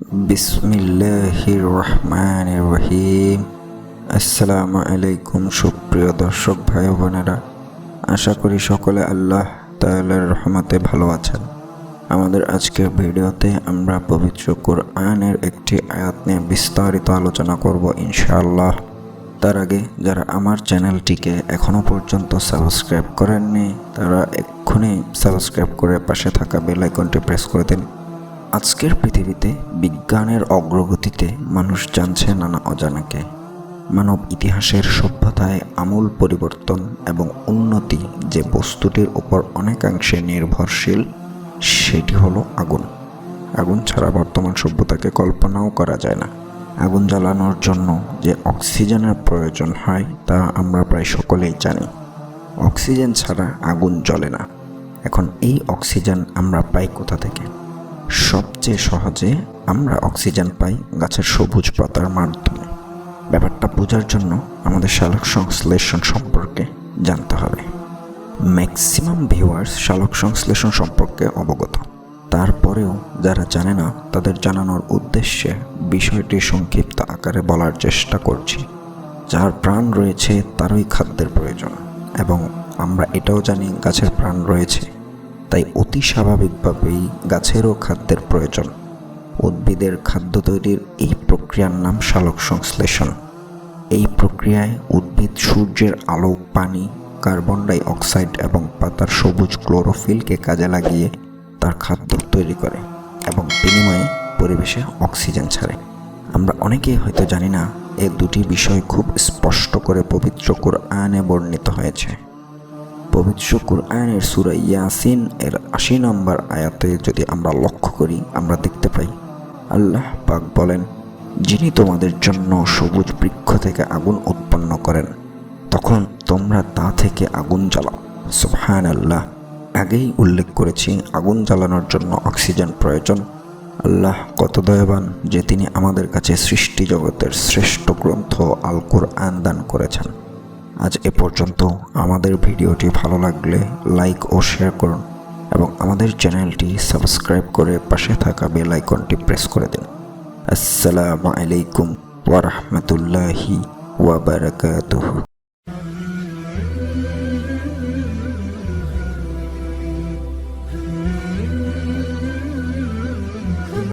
বিসমিল্লাহির রহমানির রহিম আসসালামু আলাইকুম সুপ্রিয় দর্শক ভাই বোনেরা। আশা করি সকলে আল্লাহ তাআলার রহমতে ভালো আছেন। আমাদের আজকের ভিডিওতে আমরা পবিত্র কোরআনের একটি আয়াত নিয়ে বিস্তারিত আলোচনা করব ইনশাআল্লাহ। তার আগে যারা আমার চ্যানেলটিকে এখনও পর্যন্ত সাবস্ক্রাইব করেননি, তারা এক্ষুনি সাবস্ক্রাইব করে পাশে থাকা বেল আইকনটি প্রেস করে দিন। আজকের পৃথিবীতে বিজ্ঞানের অগ্রগতিতে মানুষ জানছে নানা অজানাকে। মানব ইতিহাসের সভ্যতায় আমূল পরিবর্তন এবং উন্নতি যে বস্তুটির উপর অনেকাংশে নির্ভরশীল, সেটি হলো আগুন। আগুন ছাড়া বর্তমান সভ্যতাকে কল্পনাও করা যায় না। আগুন জ্বালানোর জন্য যে অক্সিজেনের প্রয়োজন হয়, তা আমরা প্রায় সকলেই জানি। অক্সিজেন ছাড়া আগুন জ্বলে না। এখন এই অক্সিজেন আমরা পাই কোথা থেকে? সবচেয়ে সহজে আমরা অক্সিজেন পাই গাছের সবুজ পাতার মাধ্যমে। ব্যাপারটা বোঝার জন্য আমাদের শালক সংশ্লেষণ সম্পর্কে জানতে হবে। ম্যাক্সিমাম ভিউয়ার্স শালক সংশ্লেষণ সম্পর্কে অবগত। তারপরেও যারা জানে না, তাদের জানানোর উদ্দেশ্যে বিষয়টি সংক্ষিপ্ত আকারে বলার চেষ্টা করছি। যার প্রাণ রয়েছে তারই খাদ্যের প্রয়োজন এবং আমরা এটাও জানি গাছের প্রাণ রয়েছে। তাই অতি স্বাভাবিকভাবেই গাছেরও খাদ্যের প্রয়োজন। উদ্ভিদের খাদ্য তৈরির এই প্রক্রিয়ার নাম শালক সংশ্লেষণ। এই প্রক্রিয়ায় উদ্ভিদ সূর্যের আলো, পানি, কার্বন ডাই অক্সাইড এবং পাতার সবুজ ক্লোরোফিলকে কাজে লাগিয়ে তার খাদ্য তৈরি করে এবং বিনিময়ে পরিবেশে অক্সিজেন ছাড়ে। আমরা অনেকেই হয়তো জানি না, এ দুটি বিষয় খুব স্পষ্ট করে পবিত্র কোরআনে বর্ণিত হয়েছে। পবিত্র কোরআনের সুরা ইয়াসিন এর আশি নম্বর আয়াতে যদি আমরা লক্ষ্য করি, আমরা দেখতে পাই, আল্লাহ পাক বলেন, যিনি তোমাদের জন্য সবুজ বৃক্ষ থেকে আগুন উৎপন্ন করেন, তখন তোমরা তা থেকে আগুন জ্বালাও। সুবহান আল্লাহ আগেই উল্লেখ করেছি, আগুন জ্বালানোর জন্য অক্সিজেন প্রয়োজন। আল্লাহ কত দয়াবান যে তিনি আমাদের কাছে সৃষ্টি জগতের শ্রেষ্ঠ গ্রন্থ আল কোরআন দান করেছেন। আজ এ পর্যন্ত আমাদের ভিডিওটি ভালো লাগলে লাইক ও শেয়ার করুন এবং আমাদের চ্যানেলটি সাবস্ক্রাইব করে পাশে থাকা বেল আইকনটি প্রেস করে দিন। আসসালামু আলাইকুম ওয়া বারাকাতুহু।